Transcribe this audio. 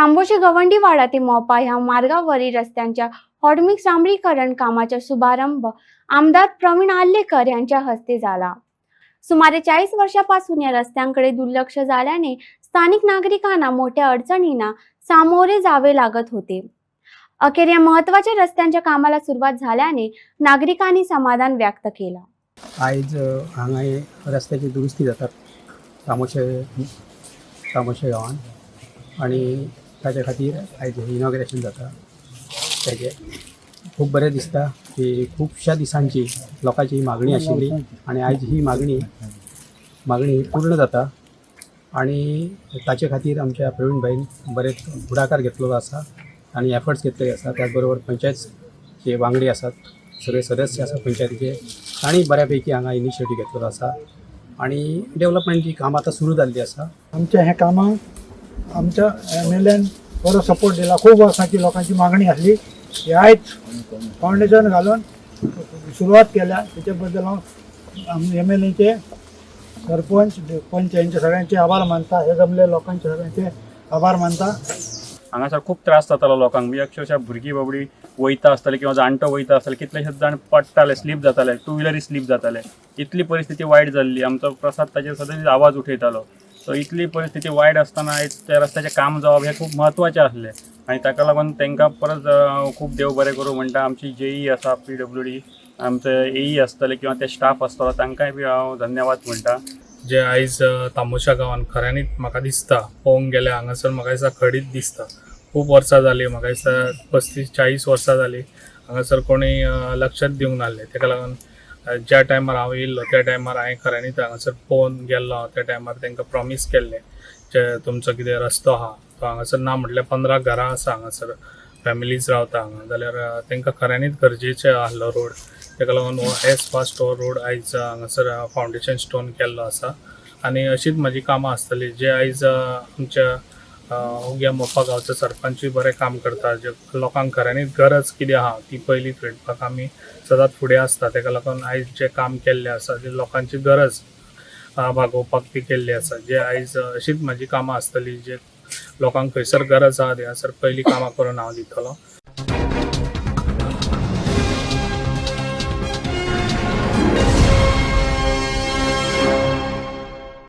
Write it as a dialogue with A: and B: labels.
A: तांबोशी गवंडी वाडा ते मोपा ह्या मार्गावरील रस्त्यांच्या हॉटमिक्स डांबरीकरण कामाचा शुभारंभ आमदार प्रवीण आल्लेकर यांच्या हस्ते झाला. सुमारे चाळीस वर्षापासून या रस्त्यांकडे दुर्लक्ष झाल्याने स्थानिक नागरिकांना मोठ्या अडचणींना सामोरे जावे लागत होते. अखेर या महत्त्वाच्या रस्त्यांच्या कामाला सुरुवात झाल्याने नागरिकांनी समाधान व्यक्त केलं.
B: आज हांगा रस्त्याची दुरुस्ती जातात तामोशे तामोशे गावात. आणि ताचे खातीर आयज इनॉग्रेशन जाता. तेजें खूब बरें दिसता की खुबश्या दिसांची लोकांची ही मागणी आशिल्ली आनी आयज ही मागणी मागणी ही पूर्ण जाता. आनी ताचे खातीर आमच्या प्रवीण भाईन बरे फुडाकार घेतलेलो आसा आनी एफर्ट्स घेतलेले आसा त्याच बरोबर पंचायत जे वांगडी आसात सगळे सदस्य आसात पंचायतीचे तांणी बऱ्यापैकी हांगा इनिशिएटीव घेतलेलो आसा. आनी डेव्हलपमेंटची काम आतां सुरू जाल्ली आसा.
C: आमच्या ह्या कामां आमच्या एम एल एन बरो सपोर्ट दिला. खूब वर्सांची लोकांची मागणी आसली ही आयज फावंडेशन घालून सुरवात केल्या. त्याच्या बद्दल हांव एम एल एचे सरपंच पंच यांचे सगळ्यांचे आभार मानता. हे जमले लोकांचे सगळ्यांचे आभार मानता.
D: हांगासर खूब त्रास जातालो लोकांक म्हणजे अक्षरशः भुरगीं बाबडी वयता आसताली किंवा जाणटो वयता आसताले कितलेशेच जाण पडटाले स्लीप जाताले. टू व्हिलरी स्लीप जाताले. इतली परिस्थिती वायट जाल्ली आमचो प्रसाद ताचेर सदांच आवाज उठयतालो सो इतली परिस्थिती वायट आसतना आयज त्या रस्त्याचें काम जावप हें खूब म्हत्वाचें आसलें आनी ताका लागून तांकां परत खूब देव बरें करूं म्हणटा आमची जे ई आसा पी डब्ल्यू डी आमचे एई आसतले किंवा ते स्टाफ आसतलो तांकांय बी हांव धन्यवाद म्हणटा
E: जे आयज तामोशा गांवान खऱ्यांनीच म्हाका दिसता पळोवंक गेल्यार हांगासर म्हाका दिसता खडीत दिसता. खूब वर्सां जालीं म्हाका दिसता पस्तीस चाळीस वर्सां जालीं हांगासर कोणी लक्षच लक्षात दिवंक नासलें तेका लागून ज्या टायमार हांव येयल्लो त्या टायमार हांवें खऱ्यांनीच हांगासर पळोवन गेल्लो त्या टायमार तांकां प्रॉमीस केल्लें जे तुमचो कितें रस्तो आहा तो हांगासर ना म्हटल्यार पंदरा घरां आसा हांगासर फॅमिलीज रावता. हांगा जाल्यार तांकां खऱ्यांनीच गरजेचे आहलो रोड तेका लागून हो एस फास्ट हो रोड आयज हांगासर फावंडेशन स्टोन केल्लो आसा आनी अशीच म्हजी कामां आसतली जे आयज आमच्या या ओग्या मोपा गांवचो सरपंचूय बरें काम करता जे लोकांक खऱ्यांनीच गरज कितें आहा ती पयलीं फेडपाक आमी सदांच फुडें आसता. तेका लागून आयज जे काम केल्लें आसा जे लोकांची गरज भागोवपाक ती केल्ली आसा. जे आयज अशीच म्हजी कामां आसतली जे लोकांक खंयसर गरज आहा थंयसर पयलीं कामां करून हांव दितलो.